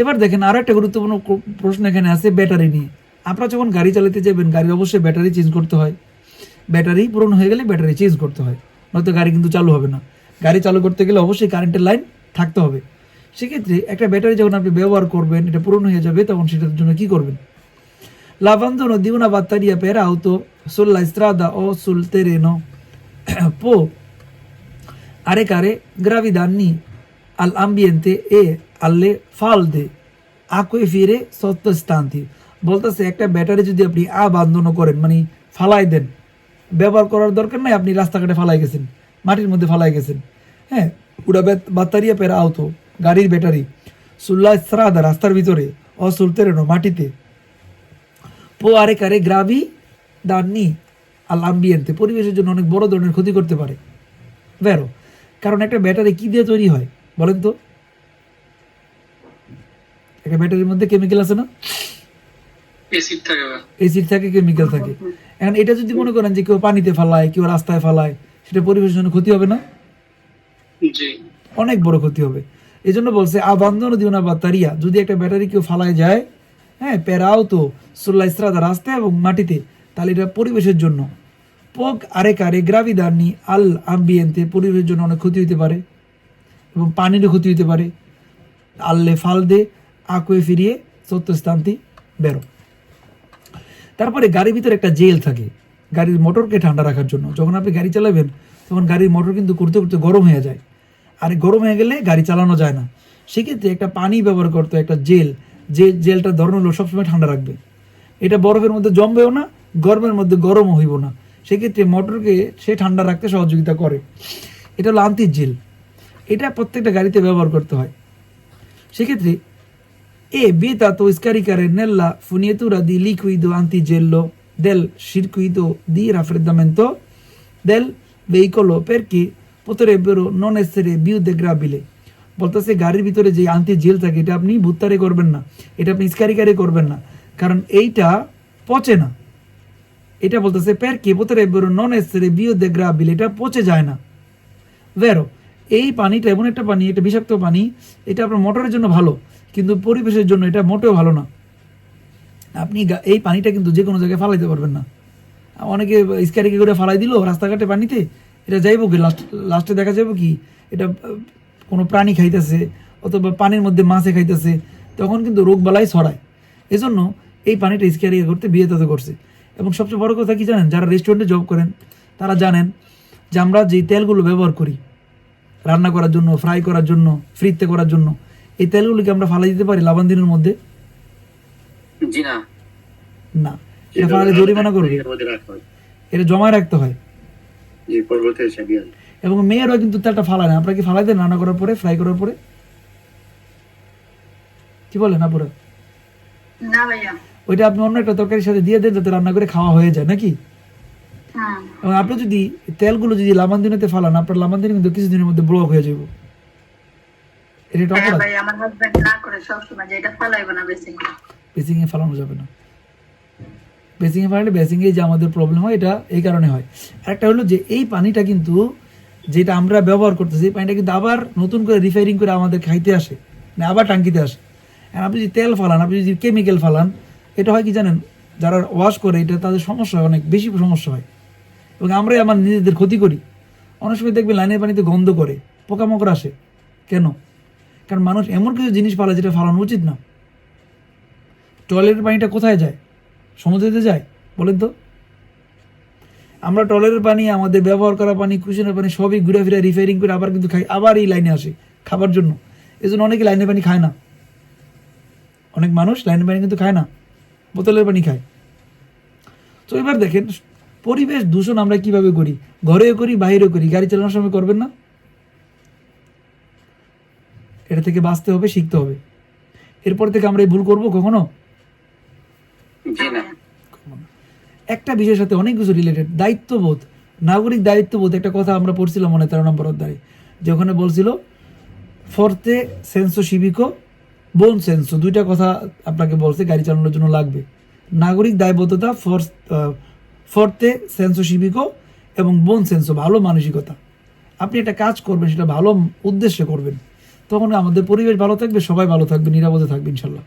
এবার দেখেন আরও একটা গুরুত্বপূর্ণ প্রশ্ন এখানে আছে ব্যাটারি নিয়ে। আপনারা যখন গাড়ি চালাতে যাবেন, গাড়ি অবশ্যই ব্যাটারি চেঞ্জ করতে হয়। ব্যাটারি পূরণ হয়ে গেলে ব্যাটারি চেঞ্জ করতে হয়। নয়তো গাড়ি কিন্তু চালু হবে না। গাড়ি চালু করতে গেলে অবশ্যই কারেন্টের লাইন থাকতে হবে। সেক্ষেত্রে একটা ব্যাটারি যখন আপনি ব্যবহার করবেন, এটা পূরণ হয়ে যাবে, তখন সেটার জন্য কি করবেন? L'abbandone di una batteria per auto sulla strada o sul terreno può arrecare gravi danni all'ambiente e alle falde acquifere sottostanti বলতেছে, একটা ব্যাটারি যদি আপনি আবান্ধন করেন মানে ফালাই দেন, ব্যবহার করার দরকার নাই, আপনি রাস্তাঘাটে ফালাই গেছেন, মাটির মধ্যে ফালাই গেছেন। হ্যাঁ ওটা বাত্তারিয়া পেরা আওতো গাড়ির ব্যাটারি। সুল্লা স্ত্রাদা রাস্তার ভিতরে অসুলতেরেনো মাটিতে। পো আরে কারে গ্রাভি দাননি, আল আম্বিয়েন্তে। পরিবেশের জন্য অনেক বড় ধরনের ক্ষতি করতে পারে। বেরো। কারণ একটা ব্যাটারি কি দিয়ে তৈরি হয়, বলেন তো? একটা ব্যাটারির মধ্যে কেমিক্যাল আছে না? এসিড থাকে এসিড থাকে কেমিক্যাল থাকে। এখন এটা যদি মনে করেন যে কেউ পানিতে ফালায় কেউ রাস্তায় ফালায় সেটা পরিবেশের জন্য ক্ষতি হবে না? অনেক বড় ক্ষতি হবে। এই জন্য বলছে আবান্ধন দিও না বাত্তারিয়া যদি একটা ব্যাটারি কেউ ফালায় যায় হ্যাঁ পেরাও তো সোল্লা ইস্ত্রাদা রাস্তায় এবং মাটিতে তাহলে এটা পরিবেশের জন্য। পোক আরে কারে গ্রাভিদানি আল আম্বিয়েন্তে পরিবেশের জন্য অনেক ক্ষতি হতে পারে এবং পানিরও ক্ষতি হতে পারে। আল্লে ফাল দে আকুয়ে ফিরিয়ে সত্যস্থানটি বেরো। তারপরে গাড়ির ভিতরে একটা জেল থাকে। গাড়ির মোটরকে ঠান্ডা রাখার জন্য। যখন আপনি গাড়ি চালাবেন, তখন গাড়ির মোটর কিন্তু করতে করতে গরম হয়ে যায়। আর গরম হয়ে গেলে গাড়ি চালানো যায় না। সেক্ষেত্রে একটা পানি ব্যবহার করতে একটা জেল। যে জেলটা ধরন হলো সবসময় ঠান্ডা রাখবে। এটা বরফের মধ্যে জমবেও না, গরমের মধ্যে গরমও হইব না। সেক্ষেত্রে মোটরকে সে ঠান্ডা রাখতে সহযোগিতা করে। এটা হলো আন্তির জেল। এটা প্রত্যেকটা গাড়িতে ব্যবহার করতে হয়। সেক্ষেত্রে e vietato scaricare nella fognatura di liquido antigello del circuito di raffreddamento del veicolo perché potrebbero non essere biodegradabili বলতেছে গাড়ির ভিতরে যে আন্টি জেল থাকে এটা আপনি ভুত্তারে করবেন না এটা আপনি স্কারিকারে করবেন না কারণ এইটা পচে না এটা বলতেছে পেরকে potrebbero non essere biodegradabili এটা পচে যায় না ভেরো এই পানিটা এমন একটা পানি, এটা বিষাক্ত পানি, এটা আপনার মোটরের জন্য ভালো, কিন্তু পরিবেশের জন্য এটা মোটেও ভালো না। আপনি এই পানিটা কিন্তু যে কোনো জায়গায় ফালাইতে পারবেন না। অনেকে স্ক্যারিকে করে ফালাই দিল রাস্তাঘাটে পানিতে, এটা যাইব কি? লাস্ট, লাস্টে দেখা যাবে কি? এটা কোনো প্রাণী খাইতেছে, অথবা পানির মধ্যে মাছে খাইতেছে, তখন কিন্তু রোগ বালাই ছড়ায়। এজন্য এই পানিটা স্ক্যারিকে করতে বিয়ে তাতে করছে। এবং সবচেয়ে বড় কথা কি জানেন? যারা রেস্টুরেন্টে জব করেন, তারা জানেন যে আমরা যে তেলগুলো ব্যবহার করি রান্না করার জন্য ফ্রাই করার জন্য ফ্রিতে করার জন্য এই তেলগুলোকে আমরা ফালাই দিতে পারি লাবান মধ্যে? জি না। না। এটা ফালালে জরিমানা করবে? মধ্যে এটা জমায় রাখতে হয়? এবং মেয়েরাও কিন্তু তেলটা ফালায় না। আপনারা কি ফালাই দেন রান্না করার পরে ফ্রাই করার পরে? কি বলেন না না ভাইয়া। ওইটা আপনি অন্য একটা তরকারির সাথে দিয়ে দেন যাতে রান্না করে খাওয়া হয়ে যায় নাকি? এবং আপনি যদি তেলগুলো যদি লামান্দিনেতে ফালান আপনার লামান্দিনে কিন্তু কিছুদিনের মধ্যে ব্লক হয়ে যাবে এটা একটা হ্যাঁ অপরাধ। ভাই আমার হাজবেন্ড না করে সবসময় যে এটা ফালাইবো না বেশি বেসিংয়ে ফালানো যাবে না। ফালালে বেসিংয়ে যে আমাদের প্রবলেম হয় এটা এই কারণে হয়। একটা হলো যে এই পানিটা কিন্তু যেটা আমরা ব্যবহার করতেছি এই পানিটা কিন্তু আবার নতুন করে রিফাইরিং করে আমাদের খাইতে আসে মানে আবার টাঙ্কিতে আসে। আর আপনি যদি তেল ফালান আপনি যদি কেমিক্যাল ফালান এটা হয় কি জানেন? যারা ওয়াশ করে এটা তাদের সমস্যা হয় অনেক বেশি সমস্যা হয়। এবং আমরাই আমার নিজেদের ক্ষতি করি। অনেক সময় দেখবে লাইনের পানিতে গন্ধ করে, পোকামাকড় আসে। কেন? কারণ মানুষ এমন কিছু জিনিস ফালায় যেটা ফালানো উচিত না। টয়লেটের পানিটা কোথায় যায়? সমুদ্রেতে যায়? বলেন তো। আমরা টয়লেটের পানি, আমাদের ব্যবহার করা পানি, কুশনের পানি সবই ঘুরে ফিরে রিফাইরিং করে আবার কিন্তু খাই, আবার এই লাইনে আসে খাবার জন্য। এই জন্য অনেকে লাইনের পানি খায় না। অনেক মানুষ লাইনের পানি কিন্তু খায় না, বোতলের পানি খায়। তো এবার দেখেন পরিবেশ দূষণ আমরা কীভাবে করি? ঘরেও করি বাইরেও করি। গাড়ি চালানোর সময় করবেন না? এটা থেকে বাঁচতে হবে শিখতে হবে। এরপর থেকে আমরা এই ভুল করব কখনো? একটা বিষয়ের সাথে অনেক কিছু রিলেটেড দায়িত্ববোধ নাগরিক দায়িত্ববোধ একটা কথা আমরা পড়ছিলাম মনে তেরো নম্বর অধ্যায়ে। যে ওখানে বলছিল ফর্তে সেন্সো সিভিকো বোন সেন্সো দুইটা কথা আপনাকে বলছে গাড়ি চালানোর জন্য লাগবে। নাগরিক দায়বদ্ধতা ফোর্স ফর্তে সেন্সো এবং বোন সেন্সো ভালো মানসিকতা। আপনি একটা কাজ করবেন, সেটা ভালো উদ্দেশ্যে করবেন। তখন আমাদের পরিবেশ ভালো থাকবে, সবাই ভালো থাকবে, নিরাপদে থাকবে, ইনশাল্লাহ।